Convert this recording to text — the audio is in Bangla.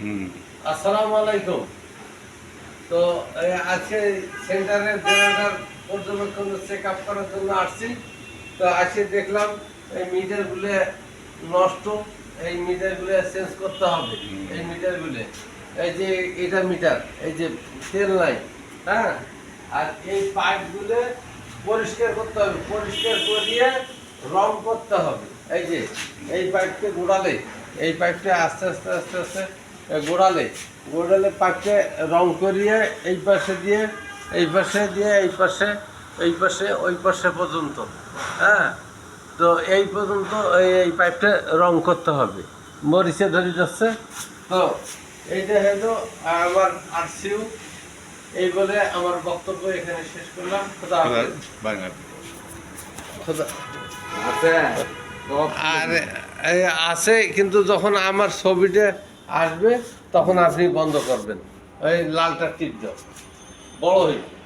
আসসালামু আলাইকুম। তো আজকে সেন্টারের জেনারেটর পর্যবেক্ষণ চেক আপ করার জন্য আসছি। তো আজকে দেখলাম এই মিটারগুলো নষ্ট এই মিটারগুলো চেঞ্জ করতে হবে। এই মিটারগুলো এই যে এটা মিটার এই যে তেল নাই হ্যাঁ? আর এই পাইপগুলো পরিষ্কার করতে হবে পরিষ্কার করিয়ে রং করতে হবে। এই যে এই পাইপকে গোড়ালে এই পাইপটা আস্তে আস্তে আস্তে আস্তে গোড়ালে। গোড়ালে পাইপকে রং করিয়ে এই পাশে দিয়ে, এই পাশে দিয়ে, এই পাশে এই পাশে, ওই পাশে পর্যন্ত। হ্যাঁ? তো এই পর্যন্ত এই পাইপটা রং করতে হবে। মরিচে ধরে যাচ্ছে। তো এইটা হলো আমার আরসিউ। এই বলে আমার বক্তব্য এখানে শেষ করলাম। খোদা খোদা আর আছে, কিন্তু যখন আমার ছবিটা আসবে তখন আপনি বন্ধ করবেন। ওই লালটা টিপ দাও বড় হইবে